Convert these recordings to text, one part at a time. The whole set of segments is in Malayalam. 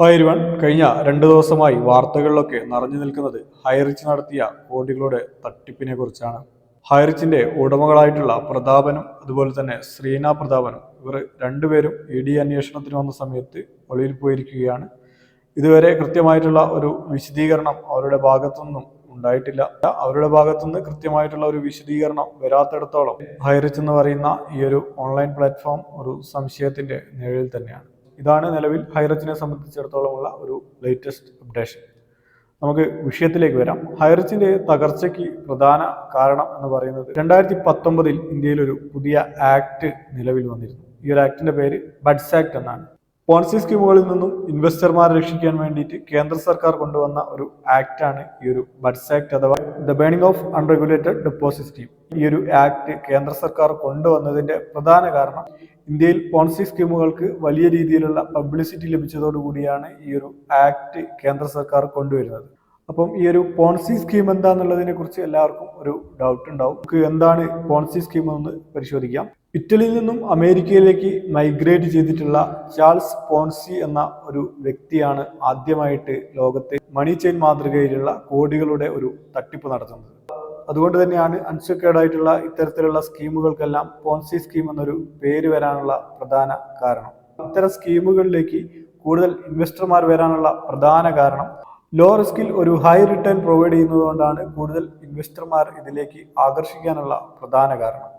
ഹായ് വൺ കഴിഞ്ഞ രണ്ട് ദിവസമായി വാർത്തകളിലൊക്കെ നിറഞ്ഞു നിൽക്കുന്നത് ഹൈറിച്ച് നടത്തിയ കോടികളുടെ തട്ടിപ്പിനെ കുറിച്ചാണ്. ഹൈറിച്ചിന്റെ ഉടമകളായിട്ടുള്ള പ്രതാപനും അതുപോലെ തന്നെ ശ്രീന പ്രതാപനും ഇവർ രണ്ടുപേരും ഇ ഡി അന്വേഷണത്തിന് വന്ന സമയത്ത് ഒളിയിൽ പോയിരിക്കുകയാണ്. ഇതുവരെ കൃത്യമായിട്ടുള്ള ഒരു വിശദീകരണം അവരുടെ ഭാഗത്തുനിന്നും ഉണ്ടായിട്ടില്ല. അവരുടെ ഭാഗത്തുനിന്ന് കൃത്യമായിട്ടുള്ള ഒരു വിശദീകരണം വരാത്തിടത്തോളം ഹൈറിച്ച് എന്ന് പറയുന്ന ഈ ഒരു ഓൺലൈൻ പ്ലാറ്റ്ഫോം ഒരു സംശയത്തിന്റെ നിഴലിൽ തന്നെയാണ്. ഇതാണ് നിലവിൽ ഹൈറച്ചിനെ സംബന്ധിച്ചിടത്തോളമുള്ള ഒരു ലേറ്റസ്റ്റ് അപ്ഡേഷൻ നമുക്ക് വിഷയത്തിലേക്ക് വരാം. ഹൈറച്ചിന്റെ തകർച്ചയ്ക്ക് പ്രധാന കാരണം എന്ന് പറയുന്നത് രണ്ടായിരത്തി പത്തൊമ്പതിൽ ഇന്ത്യയിൽ ഒരു പുതിയ ആക്ട് നിലവിൽ വന്നിരുന്നു. ഈ ഒരു ആക്ടിന്റെ പേര് ബഡ്സ് ആക്ട് എന്നാണ്. പോൺസി സ്കീമുകളിൽ നിന്നും ഇൻവെസ്റ്റർമാരെ രക്ഷിക്കാൻ വേണ്ടിയിട്ട് കേന്ദ്ര സർക്കാർ കൊണ്ടുവന്ന ഒരു ആക്ട് ആണ് ഈ ഒരു ബഡ്സ് ആക്ട് അഥവാ the banning of unregulated deposit scheme ഈ ഒരു ആക്ട് കേന്ദ്ര സർക്കാർ കൊണ്ടുവന്നതിന്റെ പ്രധാന കാരണം ഇന്ത്യയിൽ പോൺസി സ്കീമുകൾക്ക് വലിയ രീതിയിലുള്ള പബ്ലിസിറ്റി ലഭിച്ചതോടുകൂടിയാണ് ഈ ഒരു ആക്ട് കേന്ദ്ര സർക്കാർ കൊണ്ടുവരുന്നത്. അപ്പം ഈ ഒരു പോൺസി സ്കീം എന്താണെന്നുള്ളതിനെ കുറിച്ച് എല്ലാവർക്കും ഒരു ഡൗട്ട് ഉണ്ടാവും. നമുക്ക് എന്താണ് പോൺസി സ്കീം എന്ന് പരിശോധിക്കാം. ഇറ്റലിയിൽ നിന്നും അമേരിക്കയിലേക്ക് മൈഗ്രേറ്റ് ചെയ്തിട്ടുള്ള ചാൾസ് പോൺസി എന്ന ഒരു വ്യക്തിയാണ് ആദ്യമായിട്ട് ലോകത്തെ മണി ചെയിൻ മാതൃകയിലുള്ള കോടികളുടെ ഒരു തട്ടിപ്പ് നടത്തുന്നത്. അതുകൊണ്ട് തന്നെയാണ് അൺസെക്യൂർഡ് ആയിട്ടുള്ള ഇത്തരത്തിലുള്ള സ്കീമുകൾക്കെല്ലാം പോൺസി സ്കീം എന്നൊരു പേര് വരാനുള്ള പ്രധാന കാരണം. ഇത്തരം സ്കീമുകളിലേക്ക് കൂടുതൽ ഇൻവെസ്റ്റർമാർ വരാനുള്ള പ്രധാന കാരണം ലോ റിസ്കിൽ ഒരു ഹൈ റിട്ടേൺ പ്രൊവൈഡ് ചെയ്യുന്നതുകൊണ്ടാണ് കൂടുതൽ ഇൻവെസ്റ്റർമാർ ഇതിലേക്ക് ആകർഷിക്കാനുള്ള പ്രധാന കാരണം.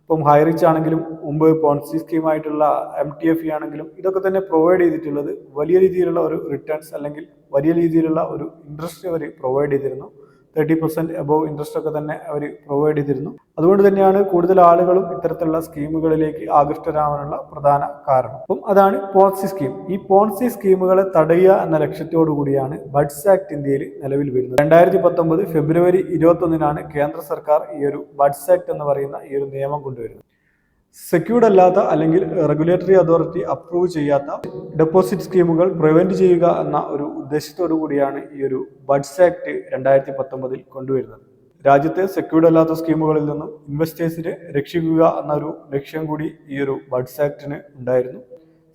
ഇപ്പം ഹൈ റിച്ച് ആണെങ്കിലും മുമ്പ് പോൺസി സ്കീമായിട്ടുള്ള എം ടി എഫ് ആണെങ്കിലും ഇതൊക്കെ തന്നെ പ്രൊവൈഡ് ചെയ്തിട്ടുള്ളത് വലിയ രീതിയിലുള്ള ഒരു റിട്ടേൺസ് അല്ലെങ്കിൽ വലിയ രീതിയിലുള്ള ഒരു ഇൻട്രസ്റ്റ് അവർ പ്രൊവൈഡ് ചെയ്തിരുന്നു. തേർട്ടി പെർസെന്റ് അബവ് ഇൻട്രസ്റ്റ് ഒക്കെ തന്നെ അവർ പ്രൊവൈഡ് ചെയ്തിരുന്നു. അതുകൊണ്ട് തന്നെയാണ് കൂടുതൽ ആളുകളും ഇത്തരത്തിലുള്ള സ്കീമുകളിലേക്ക് ആകൃഷ്ടരാവാനുള്ള പ്രധാന കാരണം. അപ്പം അതാണ് പോൺസി സ്കീം ഈ പോൺസി സ്കീമുകളെ തടയുക എന്ന ലക്ഷ്യത്തോടു കൂടിയാണ് ബഡ്സ് ആക്ട് ഇന്ത്യയിൽ നിലവിൽ വരുന്നത്. രണ്ടായിരത്തി പത്തൊമ്പത് ഫെബ്രുവരി ഇരുപത്തൊന്നിനാണ് കേന്ദ്ര സർക്കാർ ഈ ഒരു ബഡ്സ് ആക്ട് എന്ന് പറയുന്ന ഈ ഒരു നിയമം കൊണ്ടുവരുന്നത്. സെക്യൂർഡ് അല്ലാത്ത അല്ലെങ്കിൽ റെഗുലേറ്ററി അതോറിറ്റി അപ്രൂവ് ചെയ്യാത്ത ഡെപ്പോസിറ്റ് സ്കീമുകൾ പ്രിവെന്റ് ചെയ്യുക എന്ന ഒരു ഉദ്ദേശത്തോടു കൂടിയാണ് ഈ ഒരു ബഡ്സ് ആക്ട് രണ്ടായിരത്തി പത്തൊമ്പതിൽ കൊണ്ടുവരുന്നത്. രാജ്യത്തെ സെക്യൂർഡ് അല്ലാത്ത സ്കീമുകളിൽ നിന്നും ഇൻവെസ്റ്റേഴ്സിനെ രക്ഷിക്കുക എന്നൊരു ലക്ഷ്യം കൂടി ഈ ഒരു ബഡ്സ് ആക്ടിന് ഉണ്ടായിരുന്നു.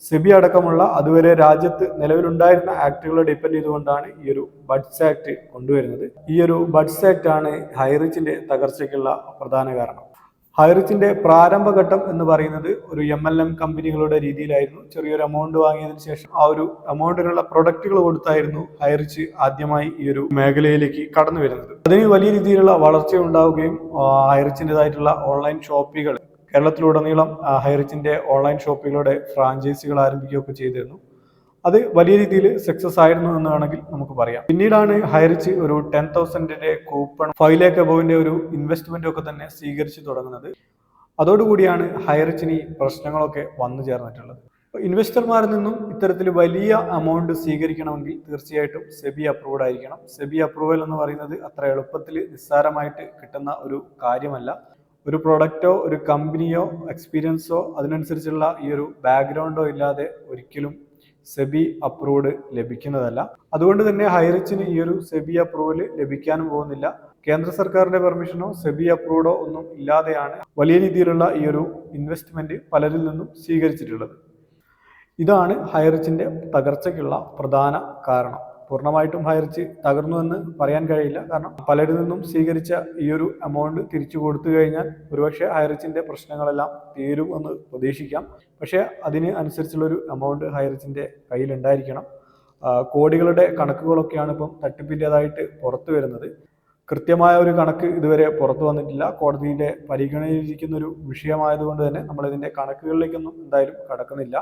സെബി അടക്കമുള്ള അതുവരെ രാജ്യത്ത് നിലവിലുണ്ടായിരുന്ന ആക്ടുകളെ ഡിപ്പെൻഡ് ചെയ്തുകൊണ്ടാണ് ഈ ഒരു ബഡ്സ് ആക്ട് കൊണ്ടുവരുന്നത്. ഈ ഒരു ബഡ്സ് ആക്ട് ആണ് ഹൈറിച്ചിന്റെ തകർച്ചയ്ക്കുള്ള പ്രധാന കാരണം. ഹൈറിച്ചിന്റെ പ്രാരംഭഘട്ടം എന്ന് പറയുന്നത് ഒരു എം എൽ എം കമ്പനികളുടെ രീതിയിലായിരുന്നു. ചെറിയൊരു എമൗണ്ട് വാങ്ങിയതിന് ശേഷം ആ ഒരു എമൗണ്ടിനുള്ള പ്രൊഡക്റ്റുകൾ കൊടുത്തായിരുന്നു ഹൈറിച്ച് ആദ്യമായി ഈ ഒരു മേഖലയിലേക്ക് കടന്നു വരുന്നത്. അതിന് വലിയ രീതിയിലുള്ള വളർച്ച ഉണ്ടാവുകയും ഹൈറിച്ചിന്റെതായിട്ടുള്ള ഓൺലൈൻ ഷോപ്പുകൾ കേരളത്തിലുടനീളം ഹൈറിച്ചിന്റെ ഓൺലൈൻ ഷോപ്പുകളുടെ ഫ്രാഞ്ചൈസികൾ ആരംഭിക്കുകയൊക്കെ ചെയ്തിരുന്നു. അത് വലിയ രീതിയിൽ സക്സസ് ആയിരുന്നു എന്ന് വേണമെങ്കിൽ നമുക്ക് പറയാം. പിന്നീടാണ് ഹൈറിച്ച് ഒരു ടെൻ തൗസൻഡിന്റെ കൂപ്പൺ ഫൈവ് ലാക്ക് അബോവിന്റെ ഒരു ഇൻവെസ്റ്റ്മെന്റ് ഒക്കെ തന്നെ സ്വീകരിച്ചു തുടങ്ങുന്നത്. അതോടുകൂടിയാണ് ഹൈറിച്ചിന് ഈ പ്രശ്നങ്ങളൊക്കെ വന്നു ചേർന്നിട്ടുള്ളത്. ഇൻവെസ്റ്റർമാരിൽ നിന്നും ഇത്തരത്തിൽ വലിയ എമൗണ്ട് സ്വീകരിക്കണമെങ്കിൽ തീർച്ചയായിട്ടും സെബി അപ്രൂവ്ഡ് ആയിരിക്കണം. സെബി അപ്രൂവൽ എന്ന് പറയുന്നത് അത്ര എളുപ്പത്തിൽ നിസ്സാരമായിട്ട് കിട്ടുന്ന ഒരു കാര്യമല്ല. ഒരു പ്രൊഡക്റ്റോ ഒരു കമ്പനിയോ എക്സ്പീരിയൻസോ അതിനനുസരിച്ചുള്ള ഈ ഒരു ബാക്ക്ഗ്രൗണ്ടോ ഇല്ലാതെ ഒരിക്കലും സെബി അപ്രൂവ്ഡ് ലഭിക്കുന്നതല്ല. അതുകൊണ്ട് തന്നെ ഹൈറിച്ചിന് ഈ ഒരു സെബി അപ്രൂവൽ ലഭിക്കാനും പോകുന്നില്ല. കേന്ദ്ര സർക്കാരിന്റെ പെർമിഷനോ സെബി അപ്രൂവ്ഡോ ഒന്നും ഇല്ലാതെയാണ് വലിയ രീതിയിലുള്ള ഈ ഒരു ഇൻവെസ്റ്റ്മെന്റ് പലരിൽ നിന്നും സ്വീകരിച്ചിട്ടുള്ളത്. ഇതാണ് ഹൈറിച്ചിന്റെ തകർച്ചയ്ക്കുള്ള പ്രധാന കാരണം. പൂർണമായിട്ടും ഹയർച്ച് തകർന്നു എന്ന് പറയാൻ കഴിയില്ല. കാരണം പലരിൽ നിന്നും സ്വീകരിച്ച ഈ ഒരു എമൗണ്ട് തിരിച്ചു കൊടുത്തു കഴിഞ്ഞാൽ ഒരുപക്ഷെ ഹയർച്ചിന്റെ പ്രശ്നങ്ങളെല്ലാം തീരും എന്ന് പ്രതീക്ഷിക്കാം. പക്ഷേ അതിന് അനുസരിച്ചുള്ളൊരു എമൗണ്ട് ഹയർച്ചിന്റെ കയ്യിലുണ്ടായിരിക്കണം കോടികളുടെ കണക്കുകളൊക്കെയാണ് ഇപ്പം തട്ടിപ്പിന്റെതായിട്ട് പുറത്തു വരുന്നത്. കൃത്യമായ ഒരു കണക്ക് ഇതുവരെ പുറത്തു വന്നിട്ടില്ല. കോടതിയിലെ പരിഗണനയിലിരിക്കുന്ന ഒരു വിഷയമായതുകൊണ്ട് തന്നെ നമ്മളിതിന്റെ കണക്കുകളിലേക്കൊന്നും എന്തായാലും കടക്കുന്നില്ല.